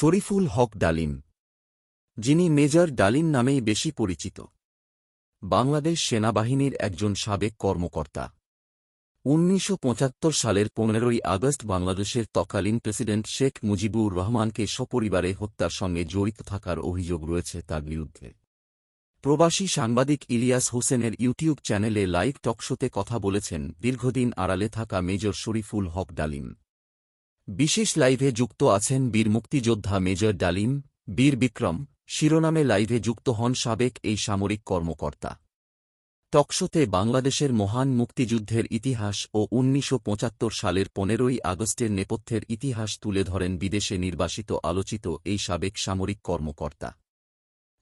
শরীফুল হক ডালিম, যিনি মেজর ডালিম নামেই বেশি পরিচিত। বাংলাদেশ সেনাবাহিনীর একজন সাবেক কর্মকর্তা। উনিশশো পঁচাত্তর সালের পনেরোই আগস্ট বাংলাদেশের তৎকালীন প্রেসিডেন্ট শেখ মুজিবুর রহমানকে সপরিবারে হত্যার সঙ্গে জড়িত থাকার অভিযোগ রয়েছে তার বিরুদ্ধে। প্রবাসী সাংবাদিক ইলিয়াস হোসেনের ইউটিউব চ্যানেলে লাইভ টকশোতে কথা বলেছেন দীর্ঘদিন আড়ালে থাকা মেজর শরীফুল হক ডালিম। বিশেষ লাইভে যুক্ত আছেন বীর মুক্তিযোদ্ধা মেজর ডালিম, বীর বিক্রম, শিরোনামে লাইভে যুক্ত হন সাবেক এই সামরিক কর্মকর্তা। টকশোতে বাংলাদেশের মহান মুক্তিযুদ্ধের ইতিহাস ও উনিশশো পঁচাত্তর সালের পনেরোই আগস্টের নেপথ্যের ইতিহাস তুলে ধরেন বিদেশে নির্বাসিত আলোচিত এই সাবেক সামরিক কর্মকর্তা।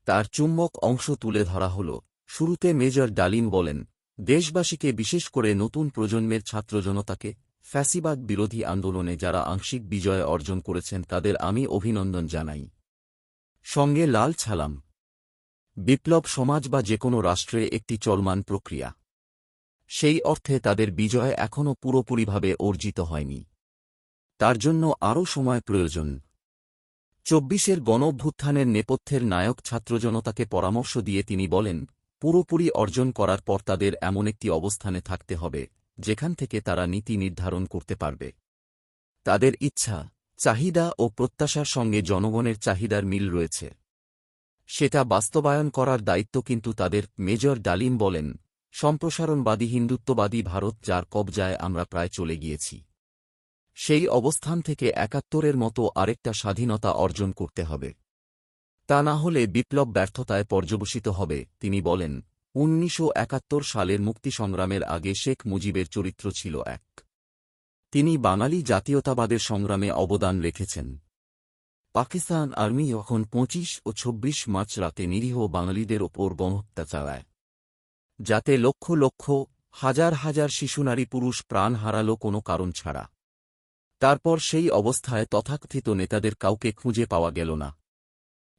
তার চুম্বক অংশ তুলে ধরা হল, শুরুতে মেজর ডালিম বলেন, দেশবাসীকে বিশেষ করে নতুন প্রজন্মের ছাত্র জনতাকে ফ্যাসিবাদ বিরোধী আন্দোলনে যারা আংশিক বিজয় অর্জন করেছেন তাদের আমি অভিনন্দন জানাই। সঙ্গে লাল ছালাম। বিপ্লব সমাজ বা যে কোনো রাষ্ট্রে একটি চলমান প্রক্রিয়া। সেই অর্থে তাদের বিজয় এখনও পুরোপুরিভাবে অর্জিত হয়নি। তার জন্য আরও সময় প্রয়োজন। চব্বিশের গণঅভ্যুত্থানের নেপথ্যের নায়ক ছাত্রজনতাকে পরামর্শ দিয়ে তিনি বলেন, পুরোপুরি অর্জন করার পর তাদের এমন একটি অবস্থানে থাকতে হবে। যেখান থেকে তারা নীতি নির্ধারণ করতে পারবে। তাদের ইচ্ছা, চাহিদা ও প্রত্যাশার সঙ্গে জনগণের চাহিদার মিল রয়েছে। সেটা বাস্তবায়ন করার দায়িত্ব কিন্তু তাদের, মেজর ডালিম বলেন, সম্প্রসারণবাদী হিন্দুত্ববাদী ভারত যার কবজায় আমরা প্রায় চলে গিয়েছি। সেই অবস্থান থেকে একাত্তরের মতো আরেকটা স্বাধীনতা অর্জন করতে হবে। তা না হলে বিপ্লব ব্যর্থতায় পর্যবসিত হবে, তিনি বলেন। উনিশশো একাত্তর সালের মুক্তিসংগ্রামের আগে শেখ মুজিবের চরিত্র ছিল এক। তিনি বাঙালি জাতীয়তাবাদের সংগ্রামে অবদান রেখেছেন। পাকিস্তান আর্মি এখন পঁচিশ ও ২৬ মার্চ রাতে নিরীহ বাঙালিদের ওপর গণহত্যা চালায়, যাতে লক্ষ লক্ষ, হাজার হাজার শিশু নারী পুরুষ প্রাণ হারালো কোনো কারণ ছাড়া। তারপর সেই অবস্থায় তথাকথিত নেতাদের কাউকে খুঁজে পাওয়া গেল না।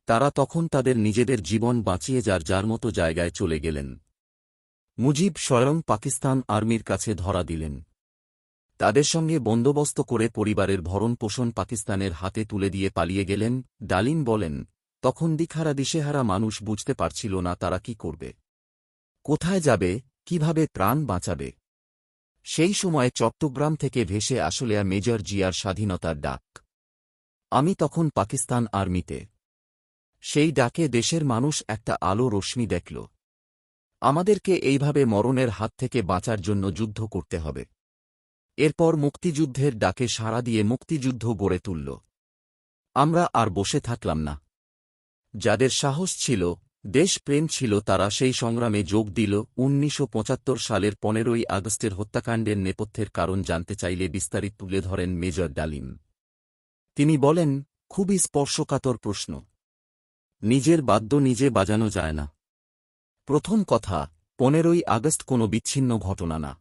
তারা তখন তাদের নিজেদের জীবন বাঁচিয়ে যার যার মতো জায়গায় চলে গেলেন। মুজিব স্বয়ং পাকিস্তান আর্মির কাছে ধরা দিলেন। তাদের সঙ্গে বন্দোবস্ত করে পরিবারের ভরণ পোষণ পাকিস্তানের হাতে তুলে দিয়ে পালিয়ে গেলেন, ডালিম বলেন, তখন দিখারা দিশেহারা মানুষ বুঝতে পারছিল না তারা কি করবে। কোথায় যাবে, কীভাবে প্রাণ বাঁচাবে। সেই সময় চট্টগ্রাম থেকে ভেসে আসলে মেজর জিয়ার স্বাধীনতার ডাক। আমি তখন পাকিস্তান আর্মিতে সেই ডাকে দেশের মানুষ একটা আলো রশ্মি দেখল। আমাদেরকে এইভাবে মরণের হাত থেকে বাঁচার জন্য যুদ্ধ করতে হবে। এরপর মুক্তিযুদ্ধের ডাকে সাড়া দিয়ে মুক্তিযুদ্ধ গড়ে তুলল। আমরা আর বসে থাকলাম না। যাদের সাহস ছিল, দেশপ্রেম ছিল তারা সেই সংগ্রামে যোগ দিল। উনিশশো পঁচাত্তর সালের পনেরোই আগস্টের হত্যাকাণ্ডের নেপথ্যের কারণ জানতে চাইলে বিস্তারিত তুলে ধরেন মেজর ডালিম। তিনি বলেন, খুবই স্পর্শকাতর প্রশ্ন। নিজের বাদ্য নিজে বাজানো যায় না। প্রথম কথা, পনেরোই আগস্ট কোনো বিচ্ছিন্ন ঘটনা না।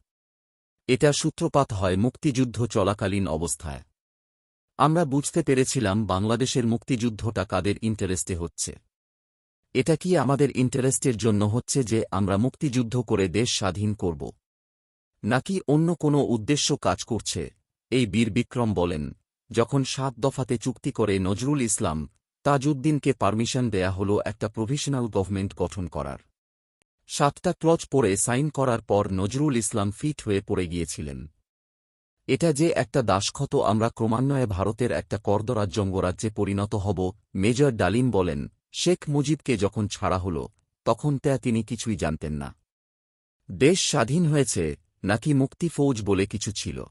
এটা সূত্রপাত হয় মুক্তিযুদ্ধ চলাকালীন অবস্থায়। আমরা বুঝতে পেরেছিলাম বাংলাদেশের মুক্তিযুদ্ধটা কাদের ইন্টারেস্টে হচ্ছে। এটা কি আমাদের ইন্টারেস্টের জন্য হচ্ছে যে আমরা মুক্তিযুদ্ধ করে দেশ স্বাধীন করব? নাকি অন্য কোনো উদ্দেশ্য কাজ করছে? এই বীর বিক্রম বলেন, যখন সাত দফাতে চুক্তি করে নজরুল ইসলাম তাজউদ্দিনকে পারমিশন দেয়া হল একটা প্রভিশনাল গভর্নমেন্ট গঠন করার। সাতটা ক্লজ পড়ে সাইন করার পর নজরুল ইসলাম ফিট হয়ে পড়ে গিয়েছিলেন। এটা যে একটা দাসক্ষত আমরা ক্রমান্বয়ে ভারতের একটা কর্দরাজ্যঙ্গরাজ্যে পরিণত হব, মেজর ডালিম বলেন, শেখ মুজিবকে যখন ছাড়া হল, তখন তা তিনি কিছুই জানতেন না। দেশ স্বাধীন হয়েছে, নাকি মুক্তি ফৌজ বলে কিছু ছিল।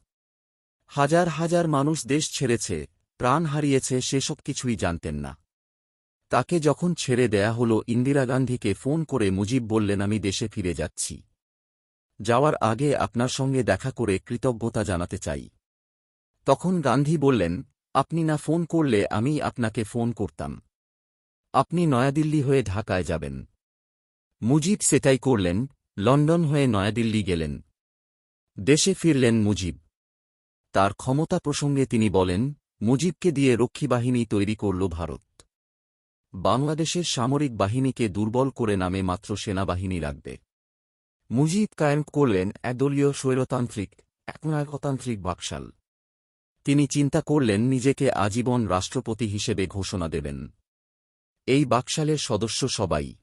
হাজার হাজার মানুষ দেশ ছেড়েছে, প্রাণ হারিয়েছে, সেসব কিছুই জানতেন না। তাকে যখন ছেড়ে দেয়া হল, ইন্দিরা গান্ধীকে ফোন করে মুজিব বললেন, আমি দেশে ফিরে যাচ্ছি। যাওয়ার আগে আপনার সঙ্গে দেখা করে কৃতজ্ঞতা জানাতে চাই। তখন গান্ধী বললেন, আপনি না ফোন করলে আমি আপনাকে ফোন করতাম। আপনি নয়াদিল্লি হয়ে ঢাকায় যাবেন। মুজিব সেটাই করলেন, লন্ডন হয়ে নয়াদিল্লি গেলেন। দেশে ফিরলেন মুজিব। তার ক্ষমতা প্রসঙ্গে তিনি বলেন, মুজিবকে দিয়ে রক্ষীবাহিনী তৈরি করল ভারত। বাংলাদেশের সামরিক বাহিনীকে দুর্বল করে নামে মাত্র সেনাবাহিনী রাখবে মুজিব কায়েম করলেন একদলীয় স্বৈরতান্ত্রিক, একনায়কতান্ত্রিক বাকশাল। তিনি চিন্তা করলেন নিজেকে আজীবন রাষ্ট্রপতি হিসেবে ঘোষণা দেবেন। এই বাকশালের সদস্য সবাই।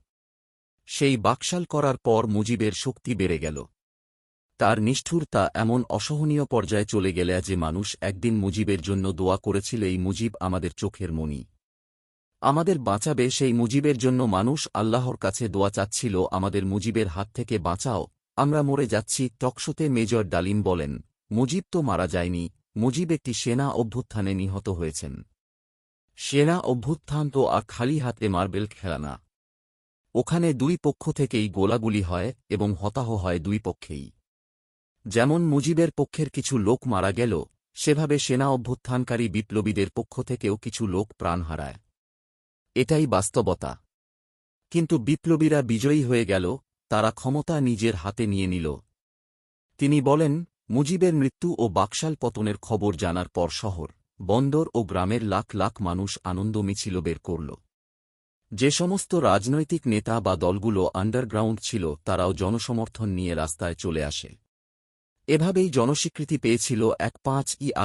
সেই বাকশাল করার পর মুজিবের শক্তি বেড়ে গেল। তার নিষ্ঠুরতা এমন অসহনীয় পর্যায়ে চলে গেলে যে মানুষ একদিন মুজিবের জন্য দোয়া করেছিল এই মুজিব আমাদের চোখের মণি আমাদের বাঁচাবে সেই মুজিবের জন্য মানুষ আল্লাহর কাছে দোয়া চাচ্ছিল, আমাদের মুজিবের হাত থেকে বাঁচাও, আমরা মরে যাচ্ছি, টকশোতে মেজর ডালিম বলেন, মুজিব তো মারা যায়নি, মুজিব একটি সেনা অভ্যুত্থানে নিহত হয়েছেন। সেনা অভ্যুত্থান তো আর খালি হাতে মার্বেল খেলা না ওখানে দুই পক্ষ থেকেই গোলাগুলি হয় এবং হতাহ হয় দুই পক্ষেই। যেমন মুজিবের পক্ষের কিছু লোক মারা গেল, সেভাবে সেনা অভ্যুত্থানকারী বিপ্লবীদের পক্ষ থেকেও কিছু লোক প্রাণ হারায়। এটাই বাস্তবতা। কিন্তু বিপ্লবীরা বিজয়ী হয়ে গেল, তারা ক্ষমতা নিজের হাতে নিয়ে নিল। তিনি বলেন, মুজিবের মৃত্যু ও বাকশাল পতনের খবর জানার পর শহর, বন্দর ও গ্রামের লাখ লাখ মানুষ আনন্দ মিছিল বের করল। যে সমস্ত রাজনৈতিক নেতা বা দলগুলো আন্ডারগ্রাউন্ড ছিল, তারাও জনসমর্থন নিয়ে রাস্তায় চলে আসে। এভাবেই জনস্বীকৃতি পেয়েছিল এক পাঁচ ই আগস্ট।